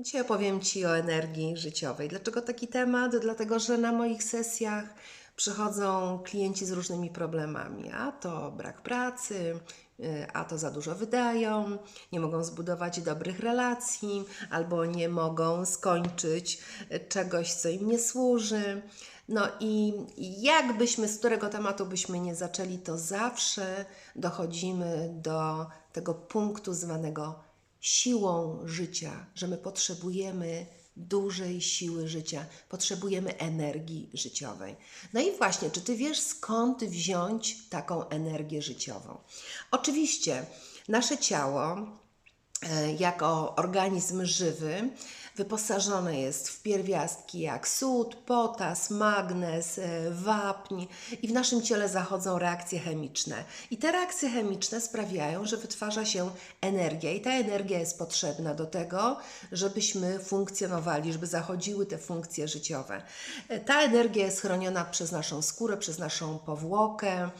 Dzisiaj opowiem Ci o energii życiowej. Dlaczego taki temat? Dlatego, że na moich sesjach przychodzą klienci z różnymi problemami. A to brak pracy, y, a to za dużo wydają, nie mogą zbudować dobrych relacji, albo nie mogą skończyć y, czegoś, co im nie służy. No i jakbyśmy z którego tematu byśmy nie zaczęli, to zawsze dochodzimy do tego punktu zwanego siłą życia, że my potrzebujemy dużej siły życia, potrzebujemy energii życiowej. No i właśnie, czy ty wiesz skąd wziąć taką energię życiową? Oczywiście, nasze ciało e, jako organizm żywy wyposażone jest w pierwiastki jak sód, potas, magnez, e, wapń i w naszym ciele zachodzą reakcje chemiczne. I te reakcje chemiczne sprawiają, że wytwarza się energia i ta energia jest potrzebna do tego, żebyśmy funkcjonowali, żeby zachodziły te funkcje życiowe. E, ta energia jest chroniona przez naszą skórę, przez naszą powłokę.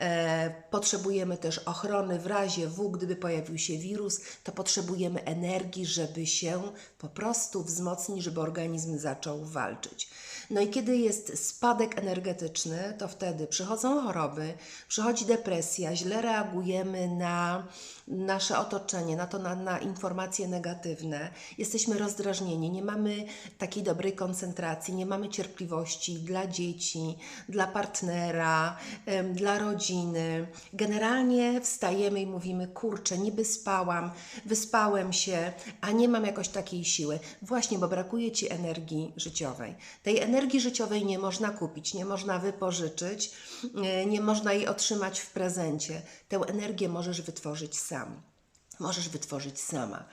E, potrzebujemy też ochrony w razie W, gdyby pojawił się wirus, to potrzebujemy energii, żeby się po prostu wzmocni, żeby organizm zaczął walczyć. No i kiedy jest spadek energetyczny, to wtedy przychodzą choroby, przychodzi depresja, źle reagujemy na nasze otoczenie, na to, na, na informacje negatywne. Jesteśmy rozdrażnieni, nie mamy takiej dobrej koncentracji, nie mamy cierpliwości dla dzieci, dla partnera, dla rodziny. Generalnie wstajemy i mówimy: Kurczę, niby spałam, wyspałem się, a nie mam jakoś takiej siły. Właśnie, bo brakuje ci energii życiowej. Tej energii życiowej nie można kupić, nie można wypożyczyć, e, nie można jej otrzymać w prezencie. Tę energię możesz wytworzyć sam. Możesz wytworzyć sama.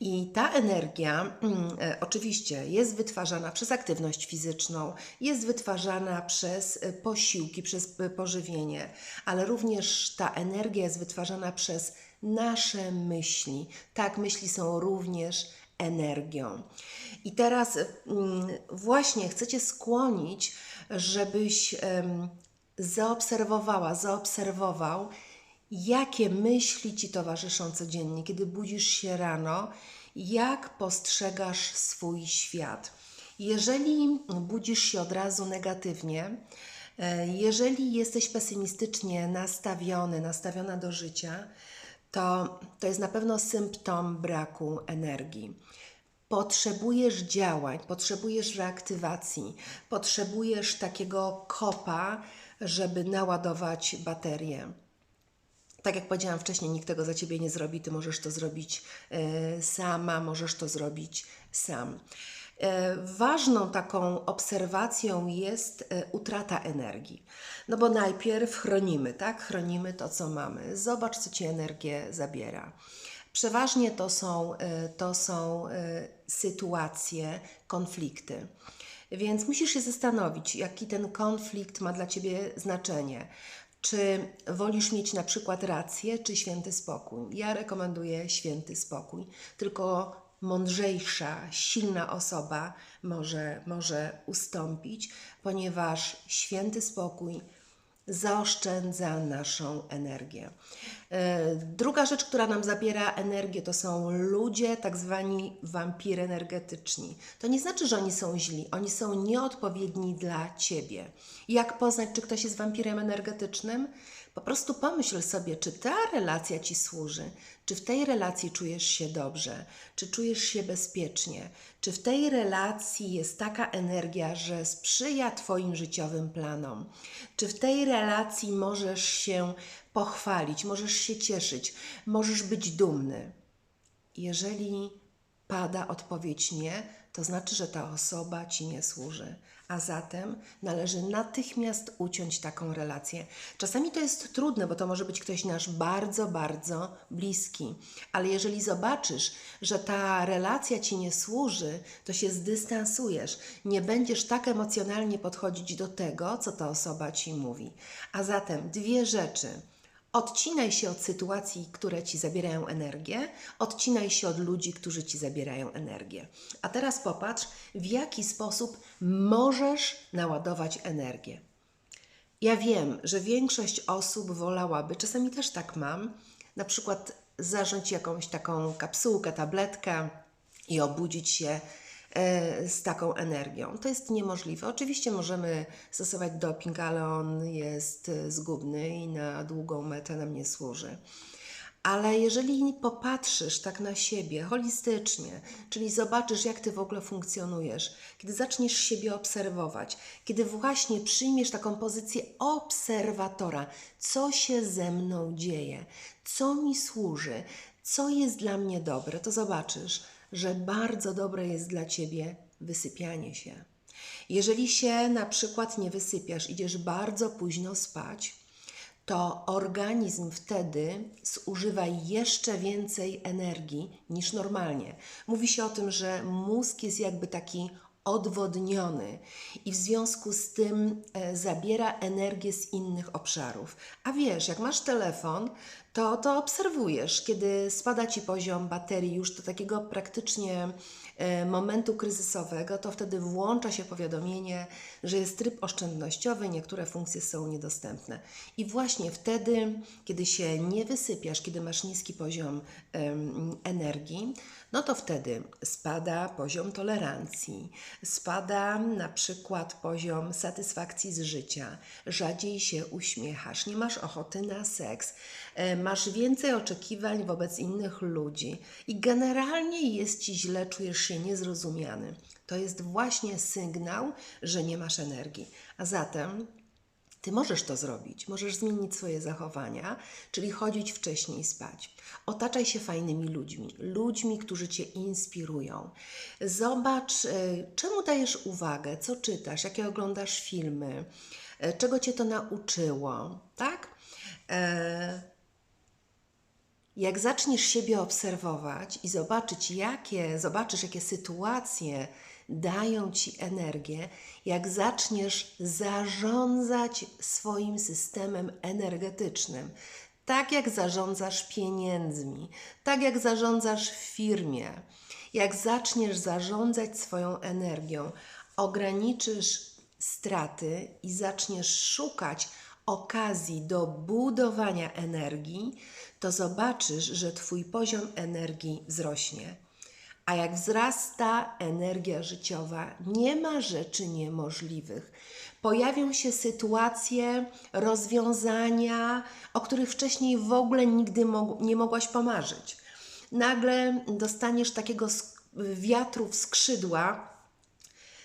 I ta energia mm, e, oczywiście jest wytwarzana przez aktywność fizyczną, jest wytwarzana przez e, posiłki, przez pożywienie, ale również ta energia jest wytwarzana przez nasze myśli. Tak, myśli są również energią. I teraz mm, właśnie chcę Cię skłonić, żebyś zaobserwowała, zaobserwował, jakie myśli Ci towarzyszą codziennie, kiedy budzisz się rano, jak postrzegasz swój świat. Jeżeli budzisz się od razu negatywnie, e, jeżeli jesteś pesymistycznie nastawiony, nastawiona do życia, to, to jest na pewno symptom braku energii. Potrzebujesz działań, potrzebujesz reaktywacji, potrzebujesz takiego kopa, żeby naładować baterię. Tak jak powiedziałam wcześniej, nikt tego za ciebie nie zrobi, ty możesz to zrobić y, sama, możesz to zrobić sam. E, ważną taką obserwacją jest e, utrata energii. No bo najpierw chronimy, tak? Chronimy to, co mamy. Zobacz, co ci energię zabiera. Przeważnie to są, e, to są sytuacje, konflikty. Więc musisz się zastanowić, jaki ten konflikt ma dla ciebie znaczenie. Czy wolisz mieć na przykład rację, czy święty spokój? Ja rekomenduję święty spokój, tylko mądrzejsza, silna osoba może, może ustąpić, ponieważ święty spokój zaoszczędza naszą energię. E, druga rzecz, która nam zabiera energię, to są ludzie, tak zwani wampiry energetyczni. To nie znaczy, że oni są źli, oni są nieodpowiedni dla ciebie. Jak poznać, czy ktoś jest wampirem energetycznym? Po prostu pomyśl sobie, czy ta relacja ci służy, czy w tej relacji czujesz się dobrze, czy czujesz się bezpiecznie, czy w tej relacji jest taka energia, że sprzyja Twoim życiowym planom, czy w tej relacji możesz się pochwalić, możesz się cieszyć, możesz być dumny. Jeżeli pada odpowiedź nie, to znaczy, że ta osoba ci nie służy a zatem należy natychmiast uciąć taką relację. Czasami to jest trudne, bo to może być ktoś nasz bardzo, bardzo bliski, ale jeżeli zobaczysz, że ta relacja ci nie służy, to się zdystansujesz, nie będziesz tak emocjonalnie podchodzić do tego, co ta osoba ci mówi. A zatem dwie rzeczy. Odcinaj się od sytuacji, które ci zabierają energię, odcinaj się od ludzi, którzy ci zabierają energię. A teraz popatrz, w jaki sposób możesz naładować energię. Ja wiem, że większość osób wolałaby, czasami też tak mam, na przykład zarządzić jakąś taką kapsułkę, tabletkę i obudzić się z taką energią. To jest niemożliwe. Oczywiście możemy stosować doping, ale on jest e, zgubny i na długą metę nam nie służy. Ale jeżeli popatrzysz tak na siebie holistycznie, czyli zobaczysz, jak ty w ogóle funkcjonujesz, kiedy zaczniesz siebie obserwować, kiedy właśnie przyjmiesz taką pozycję obserwatora, co się ze mną dzieje, co mi służy, co jest dla mnie dobre, to zobaczysz, że bardzo dobre jest dla ciebie wysypianie się. Jeżeli się na przykład nie wysypiasz, idziesz bardzo późno spać, to organizm wtedy zużywa jeszcze więcej energii niż normalnie. Mówi się o tym, że mózg jest jakby taki odwodniony i w związku z tym e, zabiera energię z innych obszarów. A wiesz, jak masz telefon, to, to obserwujesz, kiedy spada ci poziom baterii już do takiego praktycznie e, momentu kryzysowego, to wtedy włącza się powiadomienie, że jest tryb oszczędnościowy, niektóre funkcje są niedostępne. I właśnie wtedy, kiedy się nie wysypiasz, kiedy masz niski poziom energii, no to wtedy spada poziom tolerancji, spada na przykład poziom satysfakcji z życia, rzadziej się uśmiechasz, nie masz ochoty na seks, e, masz więcej oczekiwań wobec innych ludzi i generalnie jest ci źle, czujesz się niezrozumiany. To jest właśnie sygnał, że nie masz energii. A zatem ty możesz to zrobić, możesz zmienić swoje zachowania, czyli chodzić wcześniej spać. Otaczaj się fajnymi ludźmi, ludźmi, którzy cię inspirują. Zobacz, e, czemu dajesz uwagę, co czytasz, jakie oglądasz filmy, e, czego cię to nauczyło, tak? Jak zaczniesz siebie obserwować i zobaczyć, jakie, zobaczysz, jakie sytuacje dają ci energię, jak zaczniesz zarządzać swoim systemem energetycznym, tak jak zarządzasz pieniędzmi, tak jak zarządzasz w firmie, jak zaczniesz zarządzać swoją energią, ograniczysz straty i zaczniesz szukać okazji do budowania energii, to zobaczysz, że Twój poziom energii wzrośnie. A jak wzrasta energia życiowa, nie ma rzeczy niemożliwych. Pojawią się sytuacje, rozwiązania, o których wcześniej w ogóle nigdy nie mogłaś pomarzyć. Nagle dostaniesz takiego wiatru w skrzydła,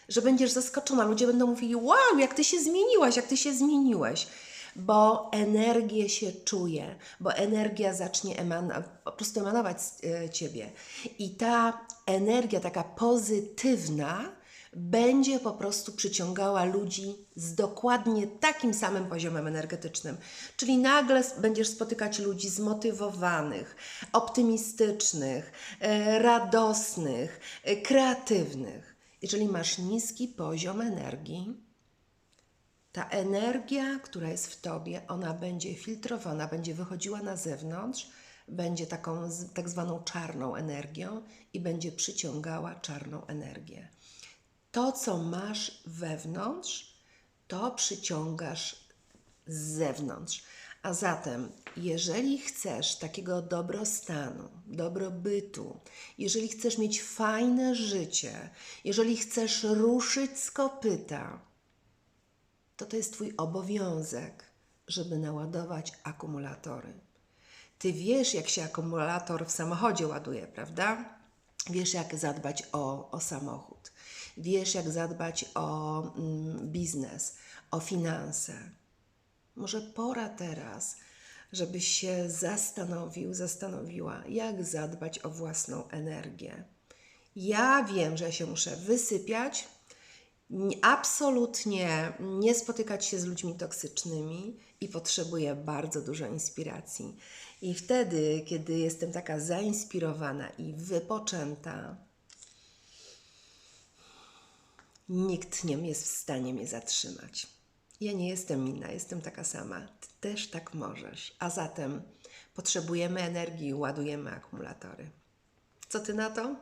że będziesz zaskoczona. Ludzie będą mówili: Wow, jak ty się zmieniłaś, jak ty się zmieniłeś. Bo energię się czuje, bo energia zacznie po prostu emanować z e, ciebie. I ta energia, taka pozytywna, będzie po prostu przyciągała ludzi z dokładnie takim samym poziomem energetycznym. Czyli nagle będziesz spotykać ludzi zmotywowanych, optymistycznych, e, radosnych, e, kreatywnych. Jeżeli masz niski poziom energii, ta energia, która jest w tobie, ona będzie filtrowana, będzie wychodziła na zewnątrz, będzie taką tak zwaną czarną energią i będzie przyciągała czarną energię. To, co masz wewnątrz, to przyciągasz z zewnątrz. A zatem, jeżeli chcesz takiego dobrostanu, dobrobytu, jeżeli chcesz mieć fajne życie, jeżeli chcesz ruszyć z kopyta, to to jest Twój obowiązek, żeby naładować akumulatory. Ty wiesz, jak się akumulator w samochodzie ładuje, prawda? Wiesz, jak zadbać o, o samochód. Wiesz, jak zadbać o mm, biznes, o finanse. Może pora teraz, żebyś się zastanowił, zastanowiła, jak zadbać o własną energię. Ja wiem, że ja się muszę wysypiać, absolutnie nie spotykać się z ludźmi toksycznymi i potrzebuję bardzo dużo inspiracji. I wtedy, kiedy jestem taka zainspirowana i wypoczęta, nikt nie jest w stanie mnie zatrzymać. Ja nie jestem inna, jestem taka sama. Ty też tak możesz. A zatem potrzebujemy energii ładujemy akumulatory. Co ty na to?